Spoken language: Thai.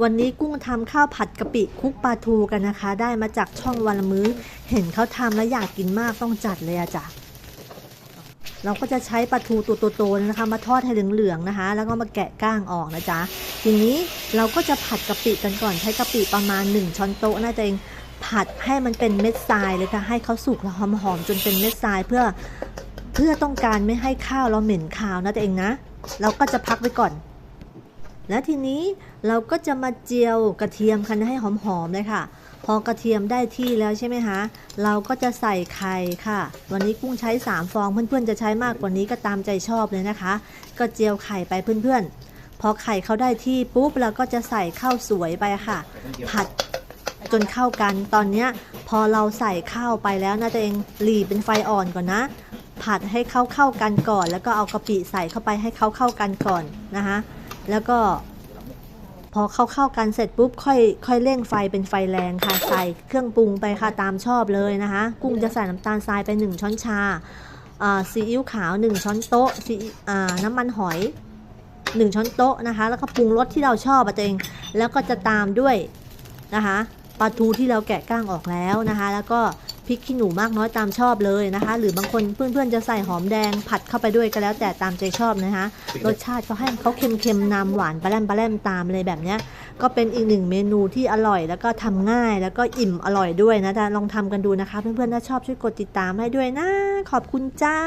วันนี้กุ้งทำข้าวผัดกะปิคุกปลาทูกันนะคะ ได้มาจากช่องวันละมื้อ เห็นเขาทำแล้วอยากกินมากต้องจัดเลยอะจ้ะเราก็จะใช้ปลาทูตัวโตๆนะคะ มาทอดให้เหลืองๆนะคะ แล้วก็มาแกะก้างออกนะจ๊ะทีนี้เราก็จะผัดกะปิกันก่อนใช้กะปิประมาณ 1 ช้อนโต๊ะนะตัวเองผัดให้มันเป็นเม็ดทรายเลยค่ะให้เขาสุกแล้วหอมๆจนเป็นเม็ดทรายเพื่อเพื่อต้องการไม่ให้ข้าวเราเหม็นคาวนะตัวเองนะ เราก็จะพักไว้ก่อน และทีนี้เราก็จะมาเจียวกระเทียมกันให้หอมๆเลยค่ะ พอกระเทียมได้ที่แล้วใช่ไหมคะ เราก็จะใส่ไข่ค่ะ วันนี้กุ้งใช้ 3 ฟองเพื่อนๆจะใช้มากกว่านี้ก็ตามใจชอบเลยนะคะ ก็เจียวไข่ไปเพื่อนๆ พอไข่เขาได้ที่ปุ๊บเราก็จะใส่ข้าวสวยไปค่ะ ผัดจนเข้ากันตอนนี้พอเราใส่ข้าวไปแล้วนะตัวเองหลีเป็นไฟอ่อนก่อนนะ ผัดให้เข้าเข้ากันก่อน แล้วก็เอากะปิใส่เข้าไปให้เขาเข้ากันก่อนนะคะ แล้วก็พอเข้าเข้ากันเสร็จปุ๊บค่อยค่อยเร่งไฟเป็นไฟแรงค่ะใส่เครื่องปรุงไปค่ะตามชอบเลยนะคะ กุ้งจะใส่น้ำตาลทรายไป 1 ช้อนชาซีอิ๊วขาว 1 ช้อนโต๊ะซีน้ำมันหอย 1 ช้อนโต๊ะนะคะ แล้วก็ปรุงรสที่เราชอบตัวเอง แล้วก็จะตามด้วยนะคะปลาทูที่เราแกะก้างออกแล้วนะคะ แล้วก็ พริกขี้หนูมากน้อยตามชอบเลยนะคะ หรือบางคนเพื่อนๆจะใส่หอมแดงผัดเข้าไปด้วยก็แล้วแต่ตามใจชอบนะคะ รสชาติเขาให้เขาเค็มๆนำหวานปลาแรมปลาแรมตามเลยแบบเนี้ย ก็เป็นอีกหนึ่งเมนูที่อร่อย แล้วก็ทำง่ายแล้วก็อิ่มอร่อยด้วยนะจ๊ะลองทำกันดูนะคะ เพื่อนๆถ้าชอบช่วยกดติดตามให้ด้วยนะ ขอบคุณจ้า